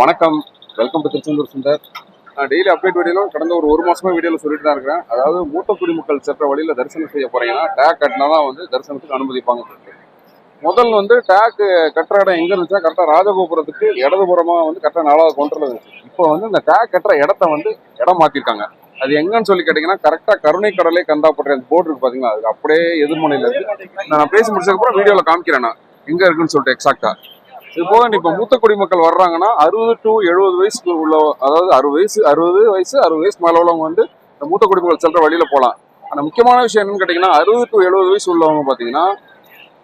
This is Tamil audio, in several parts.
வணக்கம். Welcome to Tiruchendur Sundar. நான் டெய்லி அப்டேட் வீடியோலும் கடந்த ஒரு ஒரு மாசமா வீடியோவில் சொல்லிட்டு தான் இருக்கிறேன். அதாவது மூத்த குடிமக்கள் சென்ற வழியில தரிசனம் செய்ய போறீங்கன்னா டேக் கட்டினா தான் வந்து தரிசனத்துக்கு அனுமதிப்பாங்க. முதல் வந்து டேக் கட்டுற இடம் எங்க இருந்துச்சுன்னா கரெக்டாக ராஜகோபுரத்துக்கு இடதுபுறமா வந்து கரெக்டாக நாலாவது கவுண்டர்ல இருந்துச்சு. இப்போ வந்து இந்த டேக் கட்டுற இடத்த வந்து இடம் மாத்திருக்காங்க. அது எங்கன்னு சொல்லி கேட்டீங்கன்னா கரெக்டாக கருணை கடலே கந்தாப்பட்டு அந்த போர்டு இருக்கு பாத்தீங்களா? அது அப்படியே எதிர்மனையில இருக்கு. நான் பேசி முடிச்சதுக்கப்புறம் வீடியோவில் காமிக்கிறேன் நான். எங்க இருக்குன்னு சொல்லிட்டு எக்ஸாக்டா இது போக இப்ப மூத்த குடிமக்கள் வர்றாங்கன்னா அறுபது டு எழுபது வயசுக்கு உள்ள அதாவது அறுபது வயசு அறுபது வயசு அறுபது வயசு மேல உள்ளவங்க வந்து இந்த மூத்த குடிமக்கள் செல்ற வழியில போகலாம் ஆனால் முக்கியமான விஷயம் என்னன்னு கேட்டீங்கன்னா அறுபது டு எழுபது வயசு உள்ளவங்க பார்த்தீங்கன்னா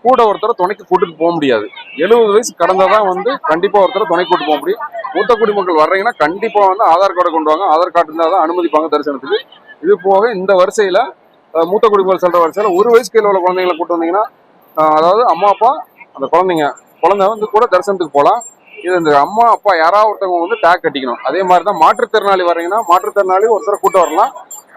கூட ஒருத்தரை துணைக்கு கூட்டிட்டு போக முடியாது. எழுபது வயசு கடந்தாதான் வந்து கண்டிப்பாக ஒருத்தரை துணை கூட்டு போக முடியும். மூத்த குடிமக்கள் வர்றீங்கன்னா கண்டிப்பாக வந்து ஆதார் கார்டை கொண்டு வாங்க. ஆதார் கார்டு இருந்தால் தான் அனுமதிப்பாங்க தரிசனத்துக்கு. இது போக இந்த வரிசையில் மூத்த குடிமக்கள் செல்ற வரிசையில் ஒரு வயசு கீழே உள்ள குழந்தைங்களை கூட்டு வந்தீங்கன்னா அதாவது அம்மா அப்பா அந்த குழந்தைங்க குழந்தை வந்து கூட தரிசனத்துக்கு போகலாம் இது இந்த அம்மா அப்பா யாராவது ஒருத்தவங்க வந்து டேக் கட்டிக்கணும். அதே மாதிரி தான் மாற்றுத்திறனாளி வர்றீங்கன்னா மாற்றுத்திறனாளி ஒருத்தர் கூட்டு வரலாம்.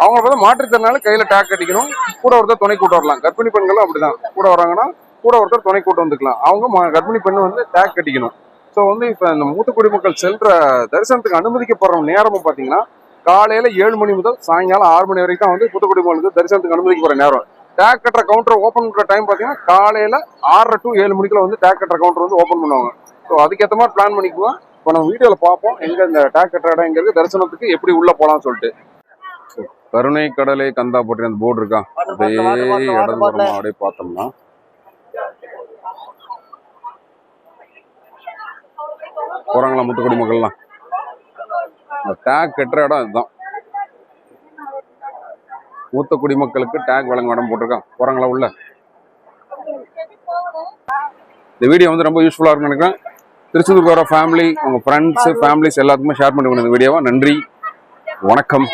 அவங்க வந்து மாற்றுத்திறனாளி கையில் டேக் கட்டிக்கணும். கூட ஒருத்தர் துணை கூட்டு வரலாம். கர்ப்பிணி பெண்களும் அப்படிதான். கூட வராங்கன்னா கூட ஒருத்தர் துணை கூட்டு வந்துக்கலாம். அவங்க கர்ப்பிணி பெண் வந்து டேக் கட்டிக்கணும். ஸோ வந்து இப்போ இந்த மூத்த குடிமக்கள் செல்ற தரிசனத்துக்கு அனுமதிக்கப்படுற நேரமும் பார்த்தீங்கன்னா காலையில ஏழு மணி முதல் சாயங்காலம் ஆறு மணி வரைக்கும் தான் வந்து மூத்த குடிமக்களுக்கு தரிசனத்துக்கு அனுமதிக்கப்படுற நேரம். டேக் கட்டுற கவுண்டர் ஓப்பன் பண்ற டைம் பார்த்தீங்கன்னா காலையில ஆறரை டு ஏழு மணிக்குள்ள வந்து டேக் கட்டுற கவுண்டர் வந்து ஓப்பன் பண்ணுவாங்க. ஸோ அதுக்கேற்ற மாதிரி பிளான் பண்ணிக்குவோம் இப்போ நம்ம வீடியோவில் பார்ப்போம். எங்க இந்த டேக் கட்டுற இடம் எங்க இருக்கு? தரிசனத்துக்கு எப்படி உள்ள போகலாம்னு சொல்லிட்டு. கருணை கடலை கந்தா போட்டு அந்த போர்டு இருக்கா? அப்படியே இடதுபுறமா அப்படியே பார்த்தோம்னா. போறாங்களா முத்துக்குடி மக்கள்லாம்? டேக் கட்டுற இடம் இதுதான். மூத்த குடிமக்களுக்கு டேக் வழங்க இடம் போட்டிருக்கான். போறாங்களா உள்ள? இந்த வீடியோ வந்து ரொம்ப யூஸ்ஃபுல்லாக இருக்கும்னு நினைக்கிறேன். திருச்செந்தூர் வர ஃபேமிலி உங்கள் ஃப்ரெண்ட்ஸு ஃபேமிலிஸ் எல்லாத்துக்குமே ஷேர் பண்ணி இந்த வீடியோவை நன்றி. வணக்கம்.